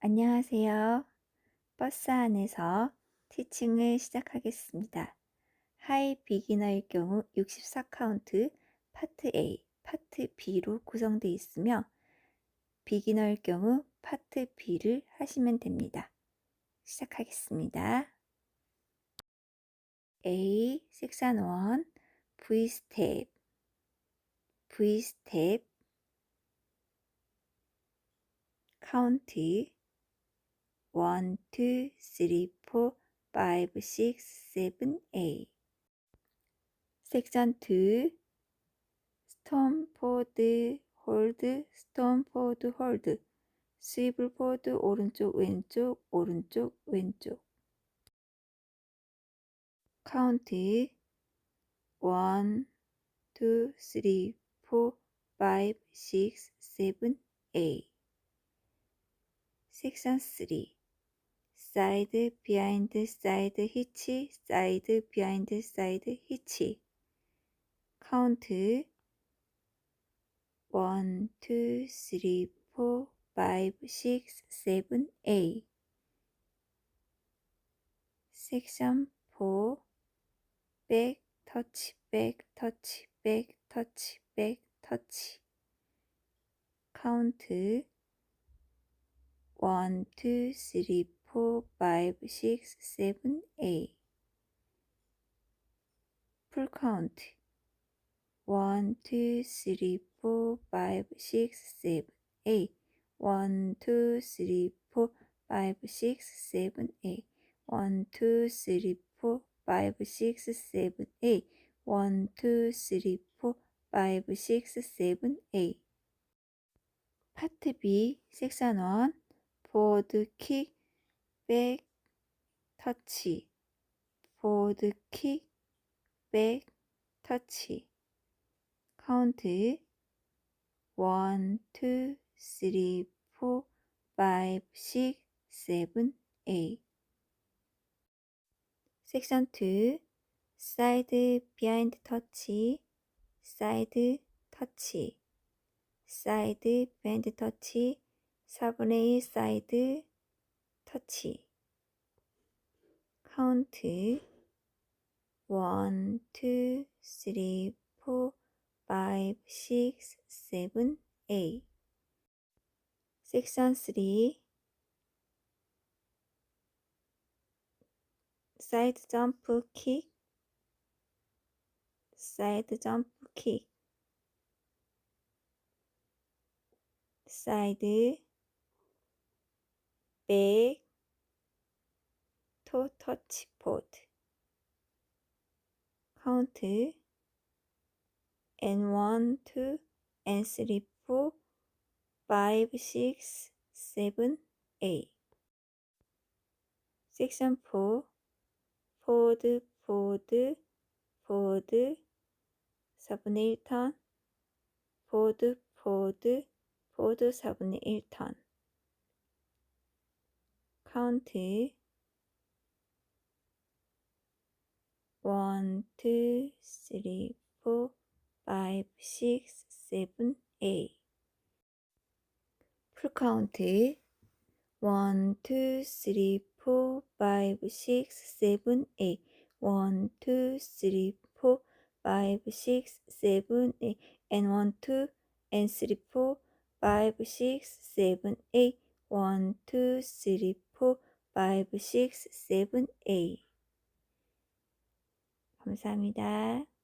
안녕하세요. 버스 안에서 티칭을 시작하겠습니다. 하이 비기너일 경우 64카운트 파트 A, 파트 B로 구성되어 있으며 비기너일 경우 파트 B를 하시면 됩니다. 시작하겠습니다. A, 섹션 1, V 스텝, V 스텝, 카운트 1, 2, 3, 4, 5, 6, 7, 8 섹션 2 스톰 포드 홀드 스톰 포드 홀드 스위블 포드 오른쪽 왼쪽 오른쪽 왼쪽. 카운트 1, 2, 3, 4, 5, 6, 7, 8 섹션 3 사이드 비하인드 사이드 히치 사이드 비하인드 사이드 히치. 카운트. 1, 2, 3, 4, 5, 6, 7, 8 섹션 4 백, 터치, 백, 터치, 백, 터치, 백, 터치. 카운트. 1, 2, 3, 4, 5, 6, 7, 8 풀 카운트 1, 2, 3, 4, 5, 6, 7, 8 1, 2, 3, 4, 5, 6, 7, 8 1, 2, 3, 4, 5, 6, 7, 8 1, 2, 3, 4, 5, 6, 7, 8 파트 B 섹션 1 보드 킥, 백, 터치, 보드 킥, 백, 터치 카운트. 1, 2, 3, 4, 5, 6, 7, 8 섹션 2 사이드 비하인드 터치. 사이드 터치. 사이드 비하인드 터치. 4분의 1 사이드 터치. 카운트. 1, 2, 3, 4, 5, 6, 7, 8 섹션 3 사이드 점프 킥. 사이드 점프 킥. 사이드 백, 토 터치 포드 카운트 N1, 2, N3, 4, 5, 6, 7, 8 섹션 4 포드, 포드, 포드 4분의 1턴. 포드, 포드, 포드 4분의 1턴 카운트 1, 2, 3, 4, 5, 6, 7, 8 풀카운트 1, 2, 3, 4, 5, 6, 7, 8 1, 2, 3, 4, 5, 6, 7, 8 and 1, 2, and 3, 4, 5, 6, 7, 8 1, 2, 3, 4, 5, 6, 7, 8 감사합니다.